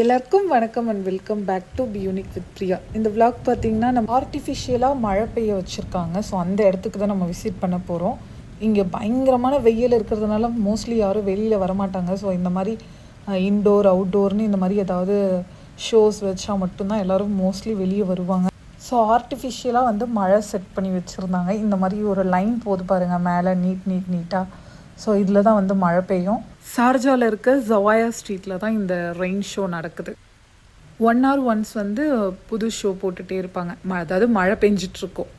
எல்லாருக்கும் வணக்கம் and welcome back to be unique with Priya இந்த விளாக் பார்த்தீங்கன்னா நம்ம ஆர்டிஃபிஷியலாக மழை பெய்ய வச்சுருக்காங்க. ஸோ அந்த இடத்துக்கு தான் நம்ம விசிட் பண்ண போகிறோம் இங்கே பயங்கரமான வெயில் இருக்கிறதுனால மோஸ்ட்லி யாரும் வெளியில் வரமாட்டாங்க. ஸோ இந்த மாதிரி இன்டோர் அவுட்டோர்னு இந்த மாதிரி ஏதாவது ஷோஸ் வச்சா மட்டும்தான் எல்லோரும் மோஸ்ட்லி வெளியே வருவாங்க. ஸோ ஆர்டிஃபிஷியலாக வந்து மழை செட் பண்ணி வச்சுருந்தாங்க. இந்த மாதிரி ஒரு லைன் போது பாருங்கள் மேலே நீட் நீட் நீட்டாக ஸோ இதில் தான் வந்து மழை பெய்யும். சார்ஜாவில் இருக்க ஜவாயா ஸ்ட்ரீட்டில் தான் இந்த ரெயின் ஷோ நடக்குது. ஒன் ஆர் ஒன்ஸ் வந்து புது ஷோ போட்டுகிட்டே இருப்பாங்க. ம- அதாவது மழை பெஞ்சிட்ருக்கோம்.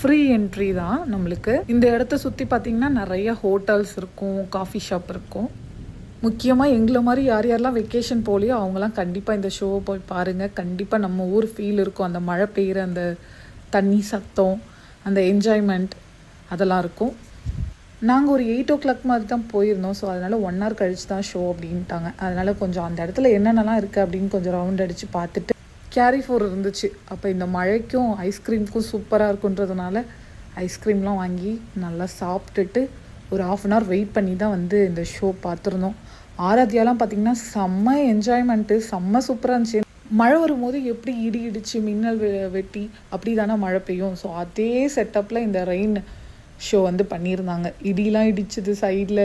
ஃப்ரீ என்ட்ரி தான் நம்மளுக்கு. இந்த இடத்த சுற்றி பார்த்திங்கன்னா நிறைய ஹோட்டல்ஸ் இருக்கும் காஃபி ஷாப் இருக்கும். முக்கியமாக எங்களை மாதிரி யார் யாரெல்லாம் வெக்கேஷன் போலியோ அவங்களாம் கண்டிப்பாக இந்த ஷோவை போய் பாருங்கள் கண்டிப்பாக நம்ம ஊர் ஃபீல் இருக்கும். அந்த மழை பெய்கிற அந்த தண்ணி சத்தம் அந்த என்ஜாய்மெண்ட் அதெல்லாம் இருக்கும். நாங்கள் ஒரு எயிட் ஓ கிளாக் மாதிரி தான் போயிருந்தோம். ஸோ அதனால் ஒன் ஹவர் கழிச்சு தான் ஷோ அப்படின்ட்டாங்க. அதனால் கொஞ்சம் அந்த இடத்துல என்னென்னலாம் இருக்குது அப்படின்னு கொஞ்சம் ரவுண்ட் அடித்து பார்த்துட்டு கேரி ஃபோர் இருந்துச்சு. அப்போ இந்த மழைக்கும் ஐஸ்கிரீமுக்கும் சூப்பராக இருக்குன்றதுனால ஐஸ்கிரீம்லாம் வாங்கி நல்லா சாப்பிட்டுட்டு ஒரு ஆஃப் அன் ஹவர் வெயிட் பண்ணி தான் வந்து இந்த ஷோ பார்த்துருந்தோம். ஆராத்தியாலாம் பார்த்திங்கன்னா செம்ம என்ஜாய்மெண்ட்டு செம்ம சூப்பராக இருந்துச்சு. மழை வரும்போது எப்படி இடி இடிச்சு மின்னல் வெ- வெட்டி அப்படி தானே மழை பெய்யும். ஸோ அதே செட்டப்பில் இந்த ரெயின் ஷோ வந்து பண்ணியிருந்தாங்க. இடிலாம் இடிச்சுது சைடில்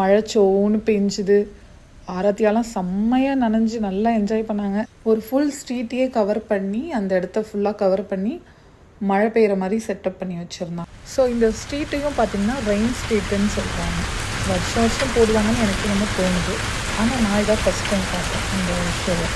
மழை சோன்னு பெஞ்சுது. ஆரத்தியாலாம் செம்மையாக நனைஞ்சு நல்லா என்ஜாய் பண்ணாங்க. ஒரு ஃபுல் ஸ்ட்ரீட்டையே கவர் பண்ணி அந்த இடத்த ஃபுல்லாக கவர் பண்ணி மழை பெய்கிற மாதிரி செட்டப் பண்ணி வச்சுருந்தான் ஸோ இந்த ஸ்ட்ரீட்டையும் பார்த்தீங்கன்னா ரெயின் ஸ்ட்ரீட்டுன்னு சொல்கிறாங்க வருஷம் வருஷம் போடுவாங்கன்னு எனக்கு ரொம்ப தோணுது. ஆனால் நான் இதான் ஃபஸ்ட் டைம் பார்த்தேன் இந்த ஷோவை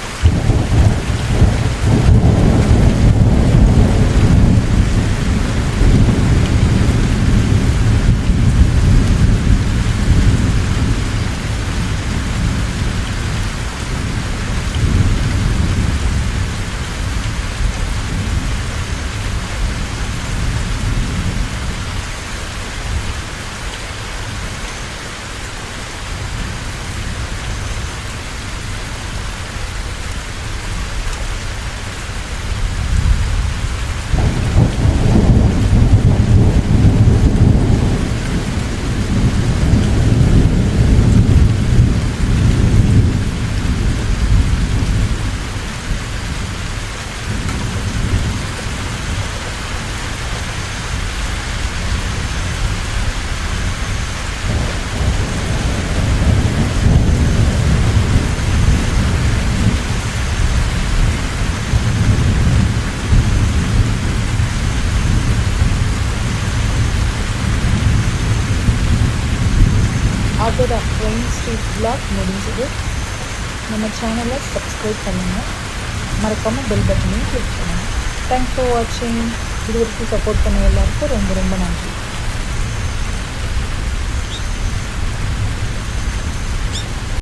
அதோட ஃப்ரெண்ட் ஸ்ட்ரீட் பிளாக் முடிஞ்சது நம்ம சேனலை சப்ஸ்கிரைப் பண்ணுங்கள் மறக்காமல் பெல் பட்டனையும் கிளிக் பண்ணுங்கள் தேங்க்ஸ் ஃபார் வாட்சிங் இது வரைக்கும் சப்போர்ட் பண்ண எல்லாருக்கும் ரொம்ப ரொம்ப நன்றி.